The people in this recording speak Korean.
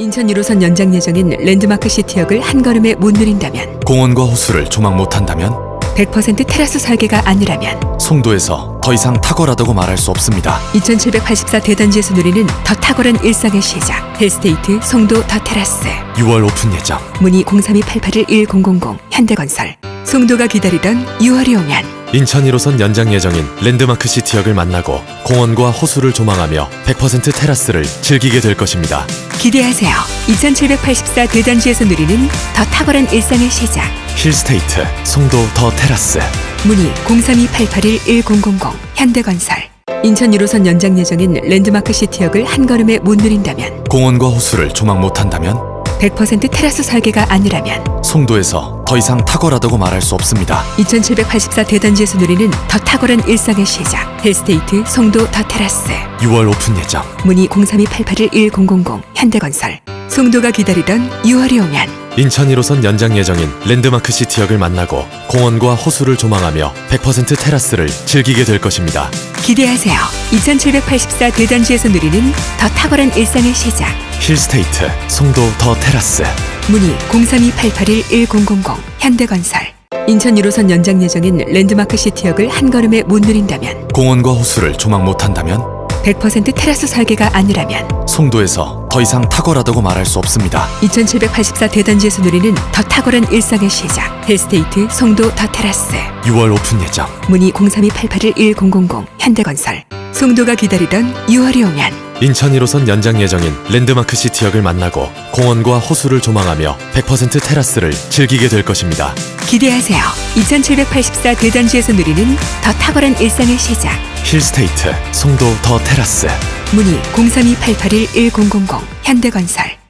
인천 1호선 연장 예정인 랜드마크 시티역을 한 걸음에 못 누린다면 공원과 호수를 조망 못한다면 100% 테라스 설계가 아니라면 송도에서 더 이상 탁월하다고 말할 수 없습니다. 2784 대단지에서 누리는 더 탁월한 일상의 시작 헬스테이트 송도 더 테라스 6월 오픈 예정. 문의 032-881-1000 현대건설 송도가 기다리던 6월이 오면 인천 1호선 연장 예정인 랜드마크 시티역을 만나고 공원과 호수를 조망하며 100% 테라스를 즐기게 될 것입니다. 기대하세요. 2784 대단지에서 누리는 더 탁월한 일상의 시작. 힐스테이트 송도 더 테라스. 문의 032-881-1000 현대건설. 인천 1호선 연장 예정인 랜드마크 시티역을 한 걸음에 못 누린다면 공원과 호수를 조망 못한다면 100% 테라스 설계가 아니라면 송도에서 더 이상 탁월하다고 말할 수 없습니다. 2784 대단지에서 누리는 더 탁월한 일상의 시작 헬스테이트 송도 더 테라스 6월 오픈 예정. 문의 032-881-1000 현대건설 송도가 기다리던 6월이 오면 인천 1호선 연장 예정인 랜드마크 시티역을 만나고 공원과 호수를 조망하며 100% 테라스를 즐기게 될 것입니다. 기대하세요. 2784 대단지에서 누리는 더 탁월한 일상의 시작. 힐스테이트 송도 더 테라스. 문의 032-881-1000 현대건설. 인천 1호선 연장 예정인 랜드마크 시티역을 한 걸음에 못 누린다면 공원과 호수를 조망 못한다면 100% 테라스 설계가 아니라면 송도에서 더 이상 탁월하다고 말할 수 없습니다. 2784 대단지에서 누리는 더 탁월한 일상의 시작 헬스테이트 송도 더 테라스 6월 오픈 예정. 문의 032-881-1000 현대건설 송도가 기다리던 6월이 오면 인천 1호선 연장 예정인 랜드마크 시티역을 만나고 공원과 호수를 조망하며 100% 테라스를 즐기게 될 것입니다. 기대하세요. 2784 대단지에서 누리는 더 탁월한 일상의 시작. 힐스테이트 송도 더 테라스. 문의 032-881-1000 현대건설